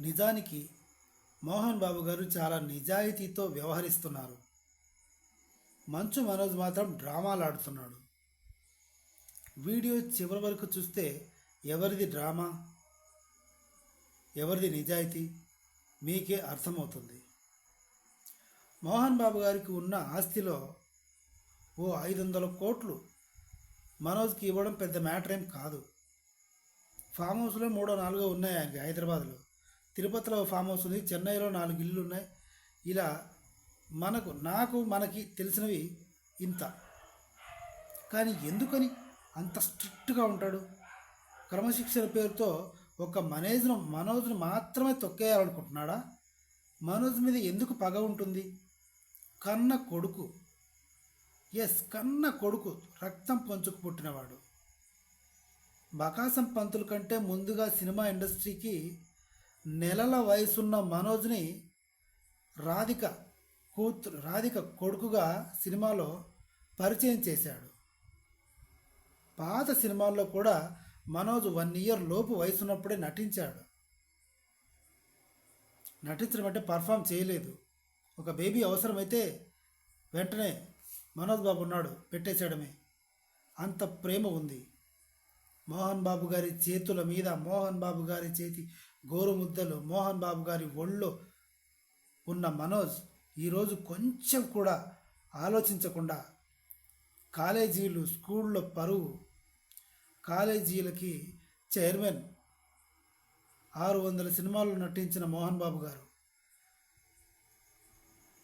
నిజానికి మోహన్ బాబు గారు చాలా నిజాయితీతో వ్యవహరిస్తున్నారు. మంచు మనోజ్ మాత్రం డ్రామాలు ఆడుతున్నాడు. వీడియో చివరి వరకు చూస్తే ఎవరిది డ్రామా? ఎవరిది నిజాయితీ? మీకే అర్థమవుతుంది. మోహన్ బాబు గారికి ఉన్న ఆస్తిలో ఓ ఐదు వందల కోట్లు మనోజ్కి ఇవ్వడం పెద్ద మ్యాటర్ ఏం కాదు. ఫామ్ హౌస్లో మూడో నాలుగో ఉన్నాయి ఆయనకి హైదరాబాద్లో. తిరుపతిలో ఫామ్ హౌస్ ఉంది చెన్నైలో నాలుగు ఇల్లు ఉన్నాయి. ఇలా మనకు నాకు మనకి తెలిసినవి ఇంత. కానీ ఎందుకని అంత స్ట్రిక్ట్గా ఉంటాడు? క్రమశిక్షణ పేరుతో ఒక మనోజ్ను మనోజ్ను మాత్రమే తొక్కేయాలనుకుంటున్నాడా? మనోజ్ మీద ఎందుకు పగ ఉంటుంది? కన్న కొడుకు. ఎస్ కన్న కొడుకు రక్తం పంచుకు పుట్టినవాడు. బకాసం పంతుల కంటే ముందుగా సినిమా ఇండస్ట్రీకి నెలల వయసున్న మనోజ్ని రాధిక కూతురు రాధిక కొడుకుగా సినిమాలో పరిచయం చేశాడు. పాత సినిమాల్లో కూడా మనోజ్ వన్ ఇయర్ లోపు వయసున్నప్పుడే నటించాడు. నటించడం అంటే పర్ఫామ్ చేయలేదు. ఒక బేబీ అవసరమైతే వెంటనే మనోజ్ బాబు ఉన్నాడు పెట్టేశాడమే. అంత ప్రేమ ఉంది. మోహన్ బాబు గారి చేతుల మీద మోహన్ బాబు గారి చేతి గోరుముద్దలు మోహన్ బాబు గారి ఒళ్ళో ఉన్న మనోజ్ ఈరోజు కొంచెం కూడా ఆలోచించకుండా కాలేజీలు స్కూళ్ళ పరువు. కాలేజీలకి చైర్మన్ ఆరు వందల సినిమాల్లో నటించిన మోహన్ బాబు గారు.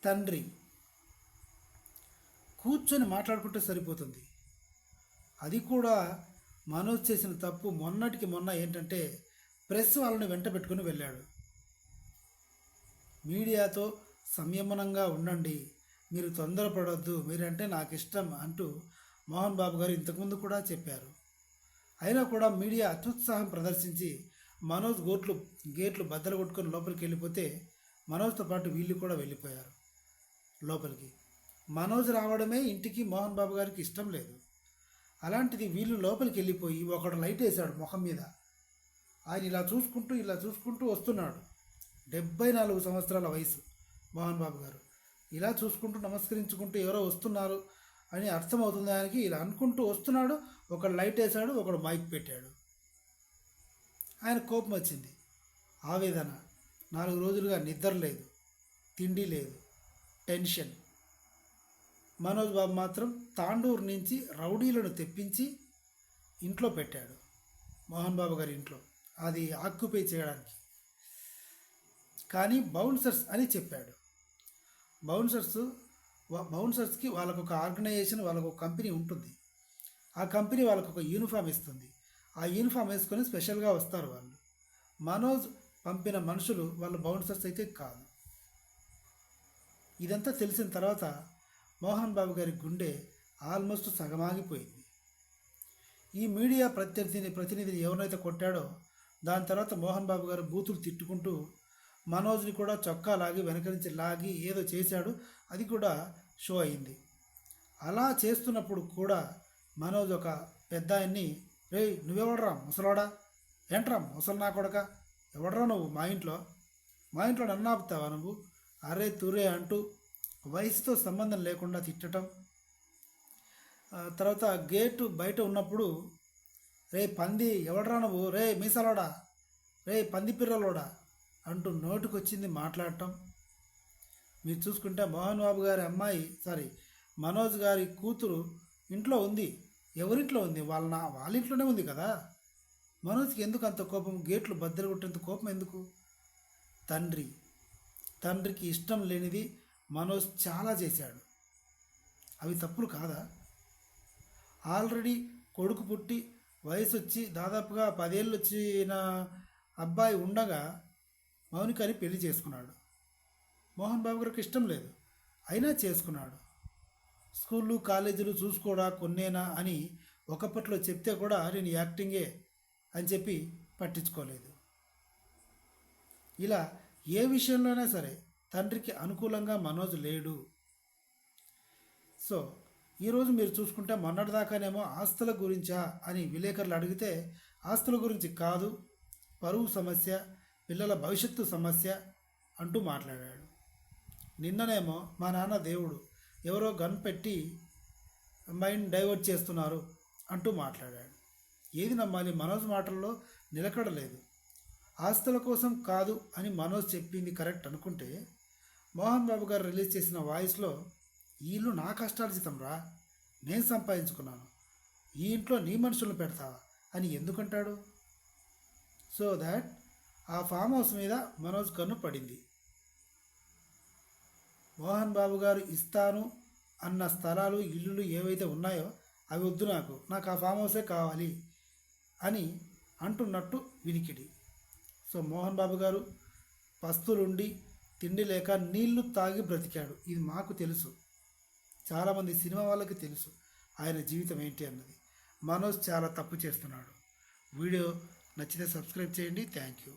తండ్రి కూర్చొని మాట్లాడుకుంటే సరిపోతుంది. అది కూడా మనోజ్ చేసిన తప్పు మొన్నటికి మొన్న ఏంటంటే ప్రెస్ వాళ్ళని వెంట పెట్టుకుని వెళ్ళాడు. మీడియాతో సంయమనంగా ఉండండి. మీరు తొందరపడొద్దు. మీరంటే నాకు ఇష్టం అంటూ మోహన్ బాబు గారు ఇంతకుముందు కూడా చెప్పారు. అయినా కూడా మీడియా అత్యుత్సాహం ప్రదర్శించి మనోజ్ గోట్లు గేట్లు బద్దలు కొట్టుకొని లోపలికి వెళ్ళిపోతే మనోజ్తో పాటు వీళ్ళు కూడా వెళ్ళిపోయారు లోపలికి. మనోజ్ రావడమే ఇంటికి మోహన్ బాబు గారికి ఇష్టం లేదు. అలాంటిది వీళ్ళు లోపలికి వెళ్ళిపోయి ఒకడు లైట్ వేశాడు ముఖం మీద. ఆయన ఇలా చూసుకుంటూ ఇలా చూసుకుంటూ వస్తున్నాడు. డెబ్బై నాలుగు సంవత్సరాల వయసు మోహన్ బాబు గారు. ఇలా చూసుకుంటూ నమస్కరించుకుంటూ ఎవరో వస్తున్నారు అని అర్థమవుతుంది ఆయనకి. ఇలా అనుకుంటూ వస్తున్నాడు ఒకడు లైట్ వేశాడు ఒకడు మైక్ పెట్టాడు. ఆయన కోపం వచ్చింది. ఆవేదన. నాలుగు రోజులుగా నిద్ర లేదు తిండి లేదు టెన్షన్. మనోజ్ బాబు మాత్రం తాండూరు నుంచి రౌడీలను తెప్పించి ఇంట్లో పెట్టాడు. మోహన్ బాబు గారి ఇంట్లో. అది ఆక్యుపై చేయడానికి. కానీ బౌన్సర్స్ అని చెప్పాడు. బౌన్సర్స్ బౌన్సర్స్కి వాళ్ళకు ఒక ఆర్గనైజేషన్ వాళ్ళకు ఒక కంపెనీ ఉంటుంది. ఆ కంపెనీ వాళ్ళకు ఒక యూనిఫామ్ ఇస్తుంది. ఆ యూనిఫామ్ వేసుకొని స్పెషల్గా వస్తారు వాళ్ళు. మనోజ్ పంపిన మనుషులు వాళ్ళు బౌన్సర్స్ అయితే కాదు. ఇదంతా తెలిసిన తర్వాత మోహన్ బాబు గారి గుండె ఆల్మోస్ట్ సగమాగిపోయింది. ఈ మీడియా ప్రత్యర్థిని ప్రతినిధిని ఎవరైతే కొట్టాడో దాని తర్వాత మోహన్ బాబు గారు బూతులు తిట్టుకుంటూ మనోజ్ని కూడా చొక్కా లాగి వెనక నుంచి లాగి ఏదో చేశాడు అది కూడా షో అయింది. అలా చేస్తున్నప్పుడు కూడా మనోజ్ ఒక పెద్ద ఆయన్ని రే నువ్వెవడరా? ముసలోడా? ఏంట్రా? ముసలు నా కొడక? ఎవడరా నువ్వు మా ఇంట్లో? మా ఇంట్లో నన్ను ఆపుతావా నువ్వు? అరే తురే అంటూ వయసుతో సంబంధం లేకుండా తిట్టడం తర్వాత గేటు బయట ఉన్నప్పుడు రే పంది ఎవడరా నువ్వు? రే మీసలోడా? రే పంది పిర్రలోడా? అంటూ నోటికొచ్చింది మాట్లాడటం. మీరు చూసుకుంటే మోహన్ బాబు గారి అమ్మాయి సారీ మనోజ్ గారి కూతురు ఇంట్లో ఉంది. ఎవరింట్లో ఉంది? వాళ్ళ నా వాళ్ళ ఇంట్లోనే ఉంది కదా? మనోజ్కి ఎందుకు అంత కోపం? గేట్లు బద్దలు కొట్టేంత కోపం ఎందుకు? తండ్రి తండ్రికి ఇష్టం లేనిది మనోజ్ చాలా చేశాడు. అవి తప్పులు కాదా? ఆల్రెడీ కొడుకు పుట్టి వయసు వచ్చి దాదాపుగా పదేళ్ళు వచ్చిన అబ్బాయి ఉండగా మౌనికని పెళ్ళి చేసుకున్నాడు. మోహన్ బాబు గారికి ఇష్టం లేదు. అయినా చేసుకున్నాడు. స్కూళ్ళు కాలేజీలు చూసుకోడా కొన్నేనా అని ఒకప్పట్లో చెప్తే కూడా నేను యాక్టింగే అని చెప్పి పట్టించుకోలేదు. ఇలా ఏ విషయంలోనే సరే తండ్రికి అనుకూలంగా మనోజ్ లేడు. సో ఈరోజు మీరు చూసుకుంటే మొన్నటిదాకానేమో ఆస్తుల గురించా అని విలేకరులు అడిగితే ఆస్తుల గురించి కాదు పరువు సమస్య పిల్లల భవిష్యత్తు సమస్య అంటూ మాట్లాడాడు. నిన్ననేమో మా నాన్న దేవుడు ఎవరో గన్ పెట్టి మైండ్ డైవర్ట్ చేస్తున్నారు అంటూ మాట్లాడాడు. ఏది నమ్మాలి? మనోజ్ మాటల్లో నిలకడలేదు ఆస్తుల కోసం కాదు అని మనోజ్ చెప్పింది కరెక్ట్ అనుకుంటే మోహన్ బాబు గారు రిలీజ్ చేసిన వాయిస్లో ఈ ఇల్లు నా కష్టార్జితం రా నేను సంపాదించుకున్నాను. ఈ ఇంట్లో నీ మనుషులను పెడతావా అని ఎందుకంటాడు? సో దాట్ ఆ ఫామ్ హౌస్ మీద మనోజ్ కన్ను పడింది. మోహన్ బాబు గారు ఇస్తాను అన్న స్థలాలు ఇల్లులు ఏవైతే ఉన్నాయో అవి వద్దు నాకు. నాకు ఆ ఫామ్ హౌసే కావాలి అని అంటున్నట్టు వినికిడి. సో మోహన్ బాబు గారు పస్తులుండి తిండి లేక నీళ్ళు తాగి బ్రతికాడు. ఇది మాకు తెలుసు. చాలామంది సినిమా వాళ్ళకి తెలుసు ఆయన జీవితం ఏంటి అన్నది. మనోజ్ చాలా తప్పు చేస్తున్నాడు. వీడియో నచ్చితే సబ్స్క్రైబ్ చేయండి. Thank you.